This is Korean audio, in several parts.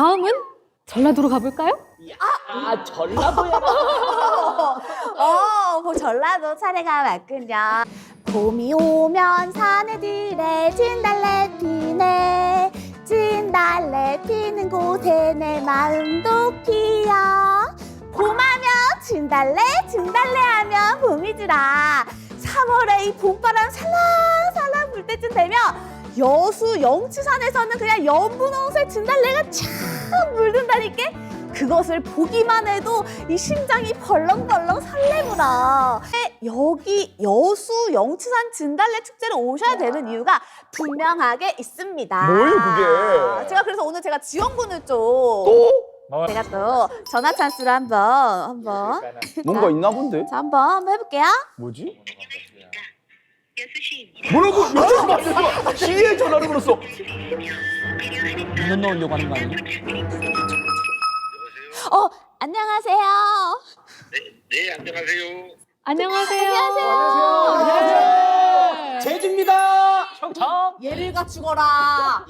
다음은 전라도로 가볼까요? 아 전라도야. 어, 뭐 전라도 차례가 왔군요. 봄이 오면 사내들의 진달래 피네 진달래 피는 곳에 내 마음도 피어 봄하면 진달래 진달래 하면 봄이지라 3월에 이 봄바람 살랑살랑 불 때쯤 되면 여수 영치산에서는 그냥 연분홍색 진달래가 참 물든다니까 그것을 보기만 해도 이 심장이 벌렁벌렁 설레구나. 근데 여기 여수 영치산 진달래 축제를 오셔야 되는 이유가 분명하게 있습니다. 뭐예요, 그게? 제가 그래서 오늘 제가 지원군을 좀 또? 제가 또 전화 찬스로 한번 한번 뭔가 있나 본데? 자 한번 한번 해볼게요. 뭐지? 뭐라고? 여자가 말했어. 시에 전화를 걸었어. 눈 넣으려고 하는 거 아니에요? 어 안녕하세요. 네, 네 안녕하세요. 안녕하세요. 안녕하세요. 제주입니다. 청청. 예를 갖추거라.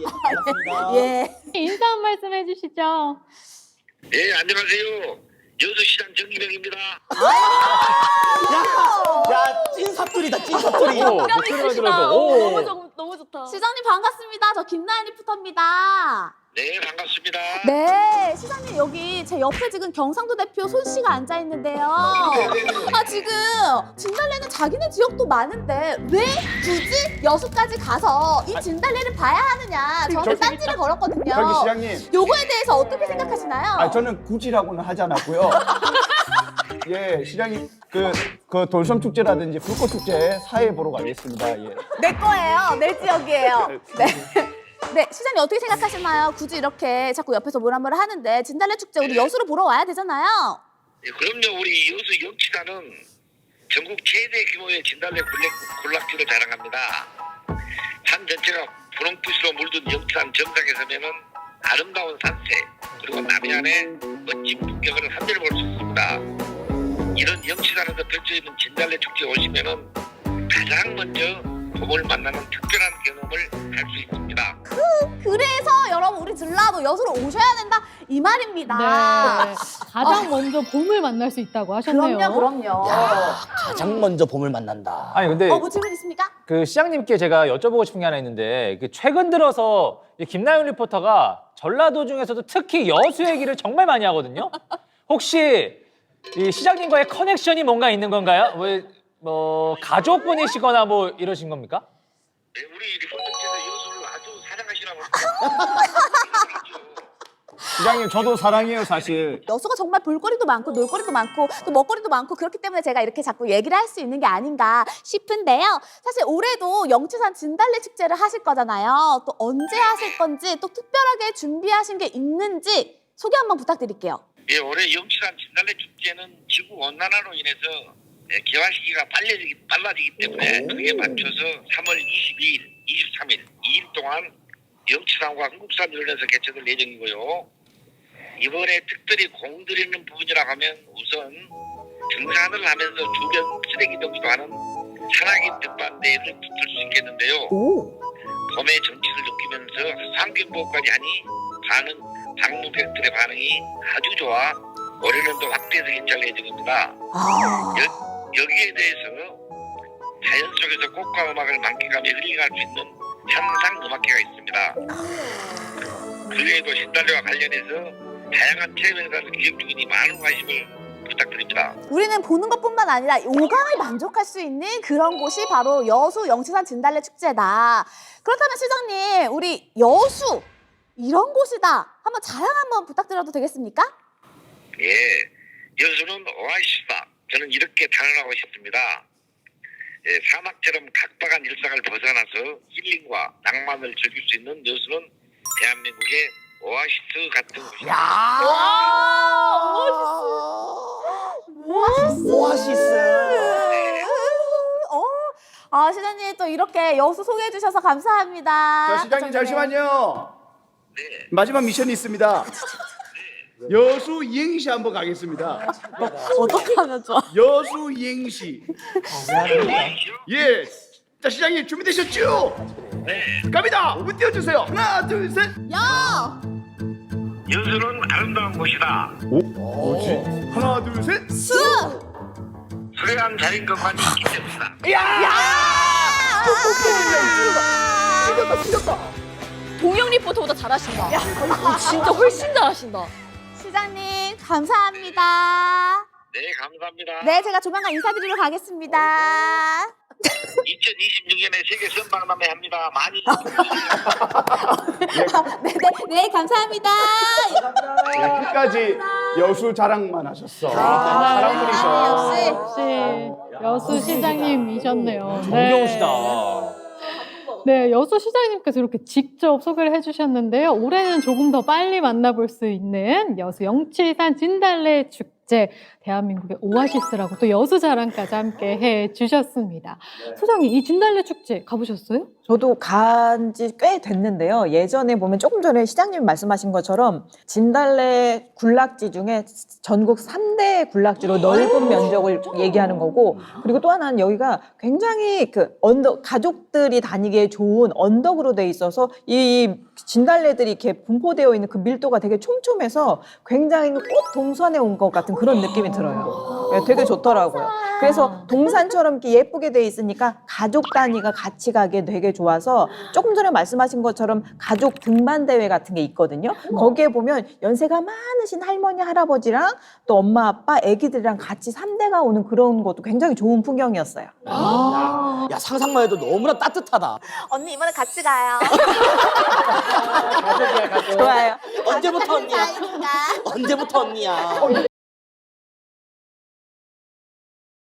예. 예. 인사 한 말씀 해주시죠. 네 안녕하세요. 여수시장 정기명입니다. 야, 찐 사투리다, 찐 사투리. 어, 목소리만 들어서. 오. 너무 좋다. 시장님 반갑습니다. 저 김나연 리포터입니다. 네 반갑습니다. 네, 시장님 여기 제 옆에 지금 경상도 대표 손 씨가 앉아 있는데요. 아 지금 진달래는 자기네 지역도 많은데 왜 굳이 여수까지 가서 이 진달래를 봐야 하느냐 저한테 저기 딴지를 걸었거든요. 저기 시장님. 요거에 대해서 어떻게 생각하시나요? 아 저는 굳이라고는 하지 않았고요. 예, 시장님 그, 그 돌섬 축제라든지 불꽃 축제 사회 보러 가겠습니다. 예. 내 거예요. 내 지역이에요. 네. 네, 시장님 어떻게 생각하시나요? 굳이 이렇게 자꾸 옆에서 뭐라 뭐라 하는데 진달래 축제 우리 여수로 보러 와야 되잖아요. 네, 그럼요 우리 여수 영치단은 전국 최대 규모의 진달래 굴락, 굴락지를 자랑합니다. 산 전체가 분홍빛으로 물든 영치산 정상에 서면은 아름다운 산세 그리고 남해안의 멋진 풍경을 한눈에 볼 수 있습니다. 이런 영치산에서 펼쳐 있는 진달래 축제 에 오시면은 가장 먼저 봄을 만나는 특별한 경험을 할 수 있습니다. 그래서 여러분 우리 전라도 여수로 오셔야 된다 이 말입니다. 네. 가장 먼저 봄을 만날 수 있다고 하셨네요. 그럼요, 그럼요. 가장 먼저 봄을 만난다. 아니 근데 어, 뭐 질문 있습니까? 그 시장님께 제가 여쭤보고 싶은 게 하나 있는데 그 최근 들어서 이 김나윤 리포터가 전라도 중에서도 특히 여수 얘기를 정말 많이 하거든요. 혹시 이 시장님과의 커넥션이 뭔가 있는 건가요? 왜, 뭐 가족분이시거나 뭐 이러신 겁니까? 네, 우리 아주 시장님 저도 사랑해요 사실. 여수가 정말 볼거리도 많고 놀거리도 많고 또 먹거리도 많고 그렇기 때문에 제가 이렇게 자꾸 얘기를 할 수 있는 게 아닌가 싶은데요. 사실 올해도 영치산 진달래 축제를 하실 거잖아요. 또 언제 하실 건지 또 특별하게 준비하신 게 있는지 소개 한번 부탁드릴게요. 예, 올해 영치산 진달래 축제는 지구 온난화로 인해서 예, 개화 시기가 빨라지기, 빨라지기 때문에 그에 맞춰서 3월 22일, 23일 2일 동안 영치산과 흥국산 일원에서 개최될 예정이고요. 이번에 특별히 공들이는 부분이라고 하면 우선 등산을 하면서 주변 쓰레기 정리도 하는 산악인 등반대회를 붙을 수 있겠는데요. 오. 봄의 정취를 느끼면서 환경보호까지 하니 반응, 방문객들의 반응이 아주 좋아 올해는 또 확대해서 개최할 예정입니다. 아. 여기에 대해서 자연 속에서 꽃과 음악을 만끽하며 힐링할 수 있는 산상 음악회가 있습니다. 그 외에도 신달래와 관련해서 다양한 체험 행사를 기획 중이니 많은 관심을 부탁드립니다. 우리는 보는 것뿐만 아니라 오감을 만족할 수 있는 그런 곳이 바로 여수 영치산 진달래 축제다. 그렇다면 시장님, 우리 여수 이런 곳이다. 한번 자랑 한번 부탁드려도 되겠습니까? 예, 여수는 오아시스다. 저는 이렇게 단언하고 싶습니다. 예, 사막처럼 각박한 일상을 벗어나서 힐링과 낭만을 즐길 수 있는 여수는 대한민국의 오아시스 같은 곳이다. 오아시스. 오아시스. 어, 아, 시장님 또 이렇게 여수 소개해 주셔서 감사합니다. 저 시장님 잠시만요. 네. 마지막 미션이 있습니다. 여수 이행시 한번 가겠습니다. 어떻게 하면 좋아? 여수 이행시. 예. 자 시장님 준비되셨죠? 네. 갑니다. 문 띄워주세요. 하나 둘 셋. 야! 여수는 아름다운 곳이다. 오 뭐지? 하나 둘 셋. 수! 수려한 자린 것만 있기 때문이다. 동영 리포터보다 잘하신다. 진짜 훨씬 잘하신다. 시장님, 감사합니다. 네, 감사합니다. 네, 제가 조만간 인사드리러 가겠습니다. 2026년에 세계 선박람회 합니다. 많이 네, 네, 네, 감사합니다. 예, 끝까지 여수 자랑만 하셨어. 아, 사랑꾼이셔. 역시. 역시 여수 시장님이셨네요. 정겨우시다. 네, 여수 시장님께서 이렇게 직접 소개를 해주셨는데요. 올해는 조금 더 빨리 만나볼 수 있는 여수 영칠산 진달래 축제, 대한민국의 오아시스라고 또 여수 자랑까지 함께 해 주셨습니다. 소장님, 이 진달래 축제 가보셨어요? 저도 간 지 꽤 됐는데요. 예전에 보면 조금 전에 시장님 말씀하신 것처럼 진달래 군락지 중에 전국 3대 군락지로 넓은 면적을 얘기하는 거고 그리고 또 하나는 여기가 굉장히 그 언덕 가족들이 다니기에 좋은 언덕으로 돼 있어서 이 진달래들이 이렇게 분포되어 있는 그 밀도가 되게 촘촘해서 굉장히 꽃 동산에 온 것 같은 그런 느낌이 들어요. 네, 되게 좋더라고요. 그래서 동산처럼 이렇게 예쁘게 돼 있으니까 가족 단위가 같이 가기에 되게 좋아서 조금 전에 말씀하신 것처럼 가족 등반 대회 같은 게 있거든요. 거기에 보면 연세가 많으신 할머니 할아버지랑 또 엄마 아빠 아기들이랑 같이 삼대가 오는 그런 것도 굉장히 좋은 풍경이었어요. 아, 야 상상만 해도 너무나 따뜻하다. 언니, 이번에 같이 가요. 좋아요. 언제부터 언니야? 언제부터 언니야? 어,